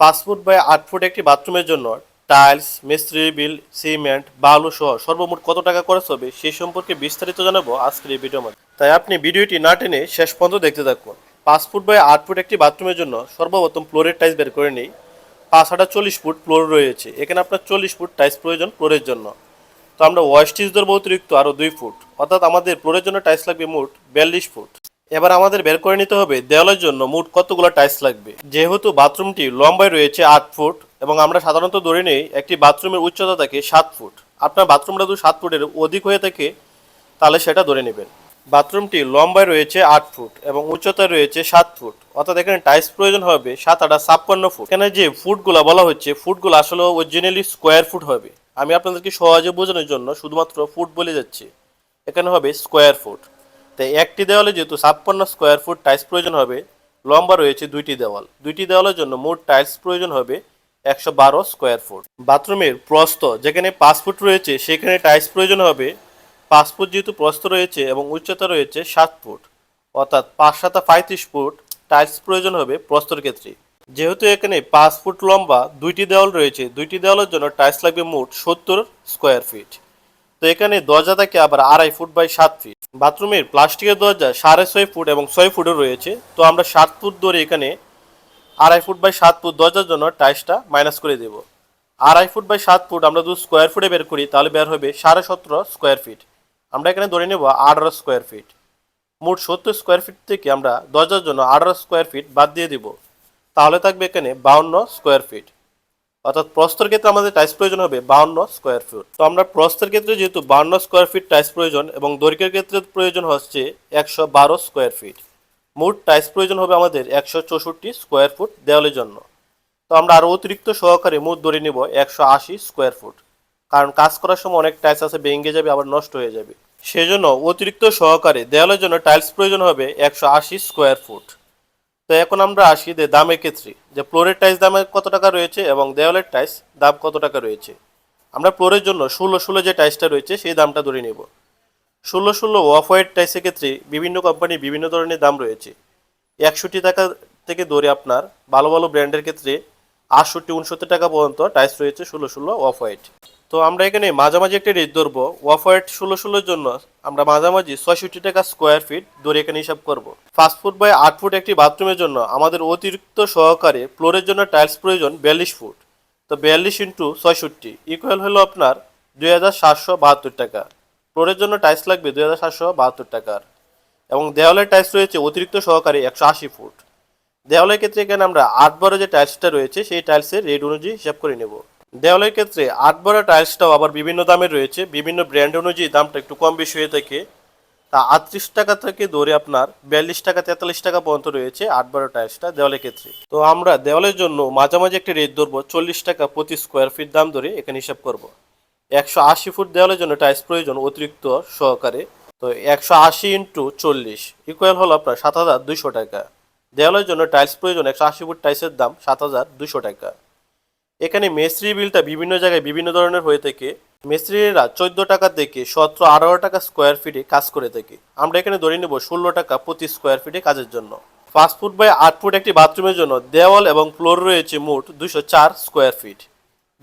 পাঁচ foot by আট foot একটি বাথরুমের জন্য টাইলস, মিস্ত্রি, বিল, সিমেন্ট, বালু সহ সর্বমোট কত টাকা খরচ হবে সে সম্পর্কে বিস্তারিত জানাব আজকের এই ভিডিওর মধ্যে তাই আপনি ভিডিওটি না টেনে শেষ পর্যন্ত দেখতে থাকুন। পাঁচ ফুট বাই আট ফুট একটি বাথরুমের জন্য সর্বপ্রথম ফ্লোরের টাইলস বের করে নিই। পাঁচ হাজার চল্লিশ ফুট ফ্লোর রয়েছে। এখানে আপনার চল্লিশ ফুট টাইলস প্রয়োজন ফ্লোরের জন্য। তো আমরা ওয়েস্টিজ ধরবো অতিরিক্ত আরও দুই ফুট। অর্থাৎ আমাদের ফ্লোরের জন্য টাইলস লাগবে মোট বিয়াল্লিশ ফুট। এবার আমাদের বের করে নিতে হবে দেওয়ালের জন্য মোট কতগুলো টাইলস লাগবে। যেহেতু বাথরুমটি লম্বায় রয়েছে আট ফুট এবং আমরা সাধারণত ধরে নেই একটি বাথরুমের উচ্চতা থাকে সাত ফুট। আপনার বাথরুমটা যদি সাত ফুটের অধিক হয়ে থাকে, তাহলে সেটা ধরে নেবেন। বাথরুমটি লম্বায় রয়েছে আট ফুট এবং উচ্চতায় রয়েছে সাত ফুট। অর্থাৎ এখানে টাইলস প্রয়োজন হবে সাত আটা ছাপ্পান্ন ফুট। এখানে যে ফুটগুলো বলা হচ্ছে, ফুটগুলো আসলে অরিজিনালি স্কোয়ার ফুট হবে। আমি আপনাদেরকে সহজে বোঝানোর জন্য শুধুমাত্র ফুট বলে যাচ্ছি। এখানে হবে স্কোয়ার ফুট তাই একটি দেওয়ালে যেহেতু ছাপ্পান্ন স্কোয়ার ফুট টাইলস প্রয়োজন হবে, লম্বা রয়েছে দুইটি দেওয়াল। দুইটি দেওয়ালের জন্য মোট টাইলস প্রয়োজন হবে একশো বারো স্কোয়ার ফুট বাথরুমের প্রস্থ যেখানে পাঁচ ফুট রয়েছে, সেখানে টাইলস প্রয়োজন হবে পাঁচ ফুট যেহেতু প্রস্থ রয়েছে এবং উচ্চতা রয়েছে সাত ফুট অর্থাৎ পাঁচ সাতা পঁয়ত্রিশ ফুট টাইলস প্রয়োজন হবে প্রস্তর ক্ষেত্রে। যেহেতু এখানে পাঁচ ফুট লম্বা দুইটি দেওয়াল রয়েছে, দুইটি দেওয়ালের জন্য টাইলস লাগবে মোট সত্তর স্কোয়ার ফিট তো এখানে দরজা থাকে আবার আড়াই ফুট বাই সাত ফিট। বাথরুমের প্লাস্টিকের দরজা সাড়ে ছয় ফুট এবং ছয় ফুটও রয়েছে। তো আমরা সাত ফুট ধরে এখানে আড়াই ফুট বাই সাত ফুট দরজার জন্য টাইলসটা মাইনাস করে দেব। আড়াই ফুট বাই সাত ফুট আমরা যদি স্কোয়ার ফুটে বের করি, তাহলে বের হবে সাড়ে সতেরো স্কোয়ার ফিট আমরা এখানে ধরে নেব আঠারো স্কোয়ার ফিট মোট সত্তর স্কোয়ার ফিট থেকে আমরা দরজার জন্য আঠারো স্কোয়ার ফিট বাদ দিয়ে দিব। তাহলে থাকবে এখানে বাউন্ন স্কোয়ার ফিট অর্থাৎ প্রস্তর ক্ষেত্রে আমাদের টাইলস প্রয়োজন হবে বাউন্ন স্কোয়ার ফিট তো আমরা প্রস্তর ক্ষেত্রে যেহেতু বাউন্ন স্কোয়ার ফিট টাইলস প্রয়োজন এবং দৈর্ঘ্যের ক্ষেত্রে প্রয়োজন হচ্ছে একশো বারো স্কোয়ার ফিট মোট টাইলস প্রয়োজন হবে আমাদের একশো চৌষট্টি স্কোয়ার ফুট দেওয়ালের জন্য। তো আমরা আরও অতিরিক্ত সহকারে মোট ধরে নেব একশো আশি স্কোয়ার ফুট কারণ কাজ করার সময় অনেক টাইলস আছে, ভেঙে যাবে, আবার নষ্ট হয়ে যাবে। সেজন্য অতিরিক্ত সহকারে দেওয়ালের জন্য টাইলস প্রয়োজন হবে একশো আশি স্কোয়ার ফুট তো এখন আমরা আসি যে দামের ক্ষেত্রে, যে ফ্লোরের টাইস দামে কত টাকা রয়েছে এবং দেওয়ালের টাইস দাম কত টাকা রয়েছে। আমরা ফ্লোরের জন্য ষোলো ষোলো যে টাইসটা রয়েছে, সেই দামটা ধরে নেব। ষোলো ষোলো অফ হোয়াইট টাইসের ক্ষেত্রে বিভিন্ন কোম্পানির বিভিন্ন ধরনের দাম রয়েছে। একষট্টি টাকা থেকে ধরে আপনার ভালো ভালো ব্র্যান্ডের ক্ষেত্রে আটষট্টি, উনসত্তর টাকা পর্যন্ত টাইস রয়েছে ষোলো ষোলো অফ হোয়াইট তো আমরা এখানে মাঝামাঝি একটা রেট ধরবো। হোয়াইট ষোলো ষোলোর জন্য আমরা মাঝামাঝি ছয়ষট্টি টাকা স্কোয়ার ফিট ধরে এখানে হিসাব করব। পাঁচ ফুট বাই আট ফুট একটি বাথরুমের জন্য আমাদের অতিরিক্ত সহকারে ফ্লোরের জন্য টাইলস প্রয়োজন বিয়াল্লিশ ফুট তো বিয়াল্লিশ ইন্টু ছয়ষট্টি ইকুয়াল হলো আপনার দুই হাজার সাতশো বাহাত্তর টাকা। ফ্লোরের জন্য টাইলস লাগবে দুই হাজার সাতশো বাহাত্তর টাকার। এবং দেওয়ালের টাইলস রয়েছে অতিরিক্ত সহকারে একশো আশি ফুট দেওয়ালের ক্ষেত্রে এখানে আমরা আট বারো যে টাইলসটা রয়েছে, সেই টাইলসের রেট অনুযায়ী হিসাব করে নেব। দেওয়ালের ক্ষেত্রে আট বারো টাইলসটাও আবার বিভিন্ন দামে রয়েছে। বিভিন্ন ব্র্যান্ড অনুযায়ী দামটা একটু কম বেশি হয়ে থাকে। তা আটত্রিশ টাকা থেকে ধরে আপনার বিয়াল্লিশ টাকা, তেতাল্লিশ টাকা পর্যন্ত রয়েছে আট বারো টাইলসটা দেওয়ালের ক্ষেত্রে। তো আমরা দেওয়ালের জন্য মাঝামাঝি একটি রেট ধরবো, চল্লিশ টাকা প্রতি স্কোয়ার ফিট দাম ধরে এখানে হিসাব করব। একশো আশি ফুট দেওয়ালের জন্য টাইলস প্রয়োজন অতিরিক্ত সহকারে। তো একশো আশি ইন্টু চল্লিশ ইকুয়াল হলো আপনার সাত হাজার দুইশো টাকা। দেওয়ালের জন্য টাইলস প্রয়োজন একশো আশি ফুট টাইলসের দাম সাত হাজার দুশো টাকা। এখানে মেস্ত্রি বিলটা বিভিন্ন জায়গায় বিভিন্ন ধরনের হয়ে থাকে। মেস্ত্রিরা চোদ্দ টাকা থেকে সতেরো আঠারো টাকা স্কোয়ার ফিটে কাজ করে থাকে। আমরা এখানে ধরে নেব ষোলো টাকা প্রতি স্কোয়ার ফিটে কাজের জন্য। পাঁচ ফুট বাই আট ফুট একটি বাথরুমের জন্য দেওয়াল এবং ফ্লোর রয়েছে মোট দুশো চার স্কোয়ার ফিট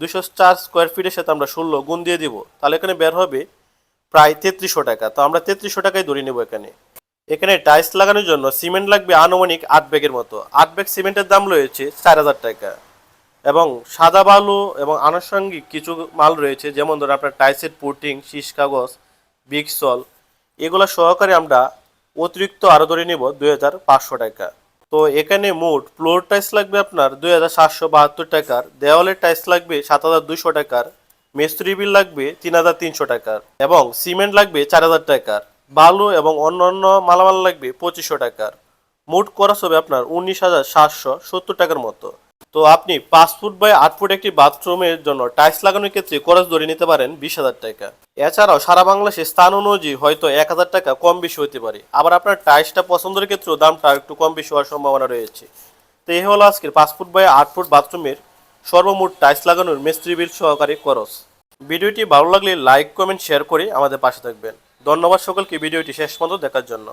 দুশো চার স্কোয়ার ফিটের সাথে আমরা ষোলো গুণ দিয়ে দিব। তাহলে এখানে বের হবে প্রায় তেত্রিশশো টাকা। তো আমরা তেত্রিশশো টাকায় ধরে নেব এখানে। এখানে টাইলস লাগানোর জন্য সিমেন্ট লাগবে আনুমানিক আট ব্যাগের মতো। আট ব্যাগ সিমেন্টের দাম রয়েছে চার হাজার টাকা। এবং সাদা বালু এবং আনুষঙ্গিক কিছু মাল রয়েছে, যেমন ধরুন আপনার টাইসের পুটিং, শীষ কাগজ বিক্সল এগুলো সহকারে আমরা অতিরিক্ত আরও ধরে নেব দুই হাজার পাঁচশো টাকা। তো এখানে মোট ফ্লোর টাইলস লাগবে আপনার দুই হাজার সাতশো বাহাত্তর টাকার, দেওয়ালের টাইলস লাগবে সাত হাজার দুশো টাকার, মিস্ত্রি বিল লাগবে তিন হাজার তিনশো টাকার, এবং সিমেন্ট লাগবে চার হাজার টাকার, বালু এবং অন্য অন্য মালামাল লাগবে পঁচিশশো টাকার। মোট খরচ হবে আপনার উনিশ হাজার সাতশো সত্তর টাকার মতো। তো আপনি পাঁচ ফুট বাই আট ফুট একটি বাথরুমের জন্য টাইলস লাগানোর ক্ষেত্রে খরচ ধরে নিতে পারেন বিশ হাজার টাকা। এছাড়াও সারা বাংলাদেশে স্থান অনুযায়ী হয়তো এক হাজার টাকা কম বেশি হতে পারে। আবার আপনার টাইলসটা পছন্দের ক্ষেত্রেও দামটা একটু কম বেশি হওয়ার সম্ভাবনা রয়েছে। তো এই হলো আজকের পাঁচ ফুট বাই আট ফুট বাথরুমের সর্বমোট টাইলস লাগানোর মিস্ত্রি বিল সহকারে খরচ। ভিডিওটি ভালো লাগলে লাইক, কমেন্ট, শেয়ার করে আমাদের পাশে থাকবেন। ধন্যবাদ সকলকে, ভিডিওটি শেষ পর্যন্ত দেখার জন্য।